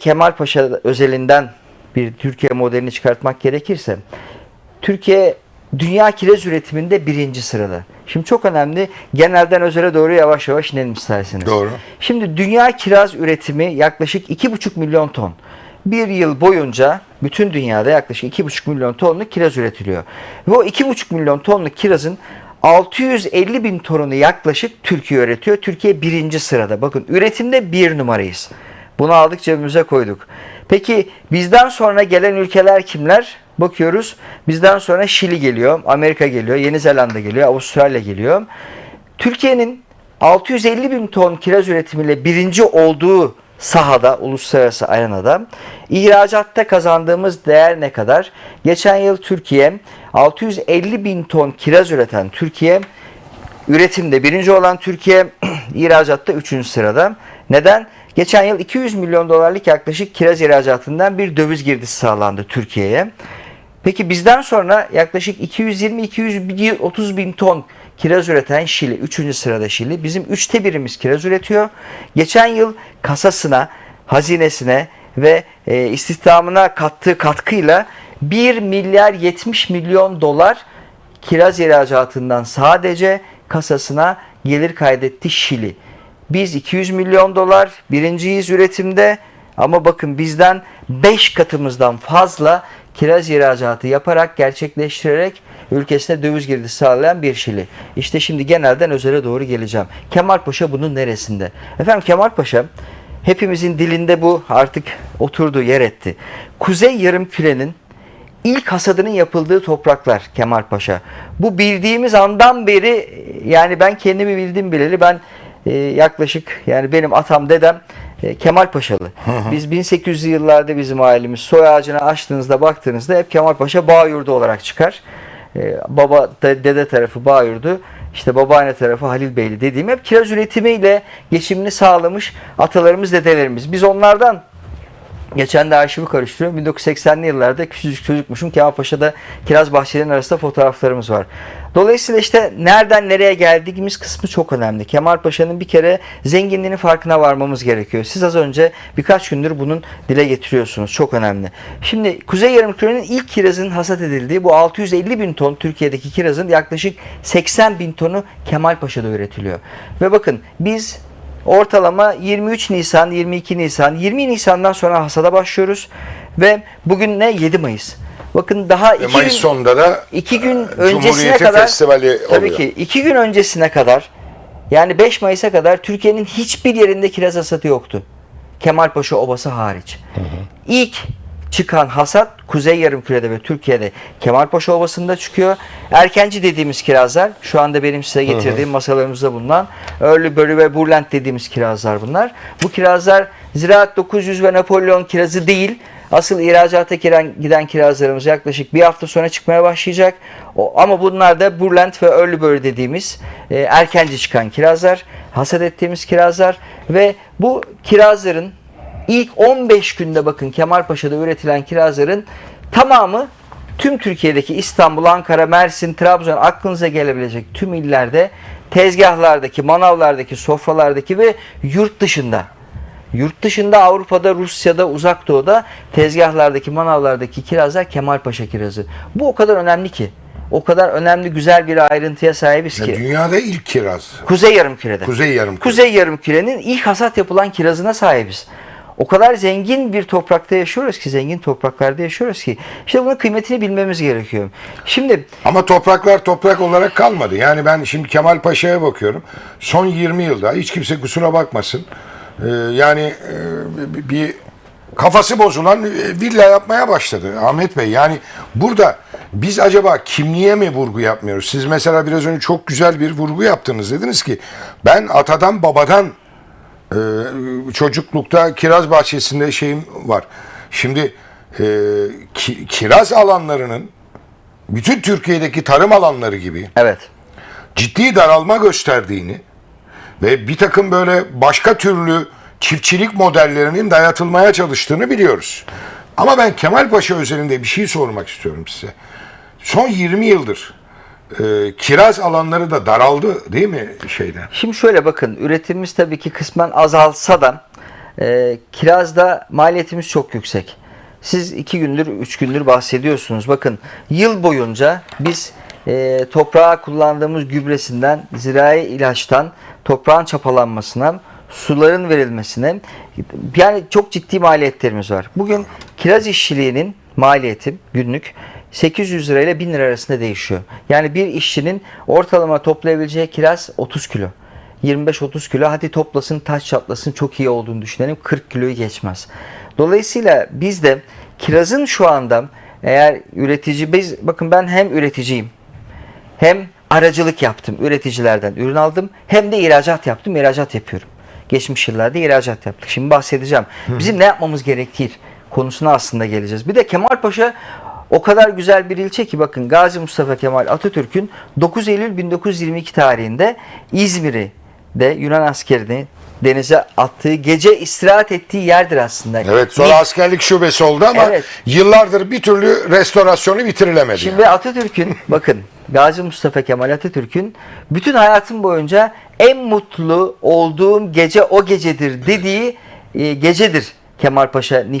Kemal Paşa özelinden bir Türkiye modelini çıkartmak gerekirse Türkiye dünya kiraz üretiminde birinci sırada. Şimdi çok önemli. Genelden özele doğru yavaş yavaş inelim isterseniz. Doğru. Şimdi dünya kiraz üretimi yaklaşık 2,5 milyon ton. Bir yıl boyunca bütün dünyada yaklaşık 2,5 milyon tonluk kiraz üretiliyor. Ve o 2,5 milyon tonluk kirazın 650 bin tonunu yaklaşık Türkiye üretiyor. Türkiye birinci sırada. Bakın üretimde bir numarayız. Bunu aldık cebimize koyduk. Peki bizden sonra gelen ülkeler kimler? Bakıyoruz. Bizden sonra Şili geliyor, Amerika geliyor, Yeni Zelanda geliyor, Avustralya geliyor. Türkiye'nin 650 bin ton kiraz üretimiyle birinci olduğu sahada, uluslararası arenada ihracatta kazandığımız değer ne kadar? Geçen yıl Türkiye 650 bin ton kiraz üreten Türkiye üretimde birinci olan Türkiye ihracatta üçüncü sırada. Neden? Geçen yıl 200 milyon dolarlık yaklaşık kiraz ihracatından bir döviz girdisi sağlandı Türkiye'ye. Peki bizden sonra yaklaşık 220-230 bin ton kiraz üreten Şili, 3. sırada Şili. Bizim üçte birimiz kiraz üretiyor. Geçen yıl kasasına, hazinesine ve e, istihdamına kattığı katkıyla 1 milyar 70 milyon dolar kiraz ihracatından sadece kasasına gelir kaydetti Şili. Biz 200 milyon dolar birinciyiz üretimde ama bakın bizden 5 katımızdan fazla kiraz ihracatı yaparak gerçekleştirerek ülkesine döviz girdisi sağlayan bir Şili. İşte şimdi genelden özele doğru geleceğim. Kemal Paşa bunun neresinde? Efendim Kemal Paşa hepimizin dilinde bu artık oturduğu yer etti. Kuzey Yarımküre'nin ilk hasadının yapıldığı topraklar Kemal Paşa. Bu bildiğimiz andan beri yani ben kendimi bildim bileli ben e, yaklaşık yani benim atam dedem e, Kemal Paşalı. Biz 1800'lü yıllarda bizim ailemiz soy ağacına açtığınızda baktığınızda hep Kemal Paşa Bağyurdu olarak çıkar. E, baba dede tarafı Bağyurdu. İşte babaanne tarafı Halil Beyli dediğim hep kiraz üretimiyle geçimini sağlamış atalarımız, dedelerimiz. Biz onlardan Geçen de arşivi karıştırıyorum. 1980'li yıllarda küçücük çocukmuşum. Kemal Paşa'da kiraz bahçelerinin arasında fotoğraflarımız var. Dolayısıyla işte nereden nereye geldiğimiz kısmı çok önemli. Kemal Paşa'nın bir kere zenginliğinin farkına varmamız gerekiyor. Siz az önce birkaç gündür bunun dile getiriyorsunuz. Çok önemli. Şimdi Kuzey Yarımküre'nin ilk kirazın hasat edildiği bu 650 bin ton Türkiye'deki kirazın yaklaşık 80 bin tonu Kemal Paşa'da üretiliyor. Ve bakın biz Ortalama 23 Nisan, 22 Nisan, 20 Nisan'dan sonra hasada başlıyoruz. Ve bugün ne? 7 Mayıs. Bakın daha iki Mayıs gün, sonunda da iki gün e, öncesine kadar Festivali tabii oluyor. ki iki gün öncesine kadar yani 5 Mayıs'a kadar Türkiye'nin hiçbir yerinde kiraz hasadı yoktu. Kemalpaşa Obası hariç. İlk çıkan hasat Kuzey Yarımküre'de ve Türkiye'de Kemalpaşa Ovası'nda çıkıyor. Erkenci dediğimiz kirazlar şu anda benim size getirdiğim masalarımızda bulunan Early Berry ve Burland dediğimiz kirazlar bunlar. Bu kirazlar Ziraat 900 ve Napolyon kirazı değil. Asıl ihracata giren, giden kirazlarımız yaklaşık bir hafta sonra çıkmaya başlayacak. O, ama bunlar da Burland ve Early Berry dediğimiz e, erkenci çıkan kirazlar. Hasat ettiğimiz kirazlar ve bu kirazların İlk 15 günde bakın Kemalpaşa'da üretilen kirazların tamamı tüm Türkiye'deki İstanbul, Ankara, Mersin, Trabzon aklınıza gelebilecek tüm illerde tezgahlardaki, manavlardaki, sofralardaki ve yurt dışında Yurt dışında Avrupa'da, Rusya'da, Uzak Doğu'da tezgahlardaki, manavlardaki kirazlar Kemalpaşa kirazı. Bu o kadar önemli ki. O kadar önemli güzel bir ayrıntıya sahibiz Ya ki. dünyada ilk kiraz. Kuzey Yarımküre'de. Kuzey Yarımküre. Kuzey Yarımküre'nin ilk hasat yapılan kirazına sahibiz. O kadar zengin bir toprakta yaşıyoruz ki, zengin topraklarda yaşıyoruz ki. İşte bunun kıymetini bilmemiz gerekiyor. Şimdi Ama topraklar toprak olarak kalmadı. Yani ben şimdi Kemal Paşa'ya bakıyorum. Son 20 yılda hiç kimse kusura bakmasın. Ee, yani e, bir kafası bozulan e, villa yapmaya başladı Ahmet Bey. Yani burada biz acaba kimliğe mi vurgu yapmıyoruz? Siz mesela biraz önce çok güzel bir vurgu yaptınız. Dediniz ki ben atadan babadan e, çocuklukta kiraz bahçesinde şeyim var. Şimdi e, ki- kiraz alanlarının bütün Türkiye'deki tarım alanları gibi evet. ciddi daralma gösterdiğini ve bir takım böyle başka türlü çiftçilik modellerinin dayatılmaya çalıştığını biliyoruz. Ama ben Kemal Paşa özelinde bir şey sormak istiyorum size. Son 20 yıldır e, kiraz alanları da daraldı değil mi şeyde? Şimdi şöyle bakın üretimimiz tabii ki kısmen azalsa da e, kirazda maliyetimiz çok yüksek. Siz iki gündür, üç gündür bahsediyorsunuz. Bakın yıl boyunca biz e, toprağa kullandığımız gübresinden, zirai ilaçtan, toprağın çapalanmasından, suların verilmesine yani çok ciddi maliyetlerimiz var. Bugün kiraz işçiliğinin maliyeti günlük 800 lira ile 1000 lira arasında değişiyor. Yani bir işçinin ortalama toplayabileceği kiraz 30 kilo. 25-30 kilo hadi toplasın taş çatlasın çok iyi olduğunu düşünelim 40 kiloyu geçmez. Dolayısıyla biz de kirazın şu anda eğer üretici biz bakın ben hem üreticiyim hem aracılık yaptım üreticilerden ürün aldım hem de ihracat yaptım ihracat yapıyorum. Geçmiş yıllarda ihracat yaptık. Şimdi bahsedeceğim. Bizim ne yapmamız gerektiği konusuna aslında geleceğiz. Bir de Kemalpaşa o kadar güzel bir ilçe ki bakın Gazi Mustafa Kemal Atatürk'ün 9 Eylül 1922 tarihinde İzmir'i de Yunan askerini denize attığı gece istirahat ettiği yerdir aslında. Evet sonra Bir- askerlik şubesi oldu ama Evet. yıllardır bir türlü restorasyonu bitirilemedi. Şimdi Atatürk'ün bakın Gazi Mustafa Kemal Atatürk'ün bütün hayatım boyunca en mutlu olduğum gece o gecedir dediği e, gecedir Kemal Paşa Nif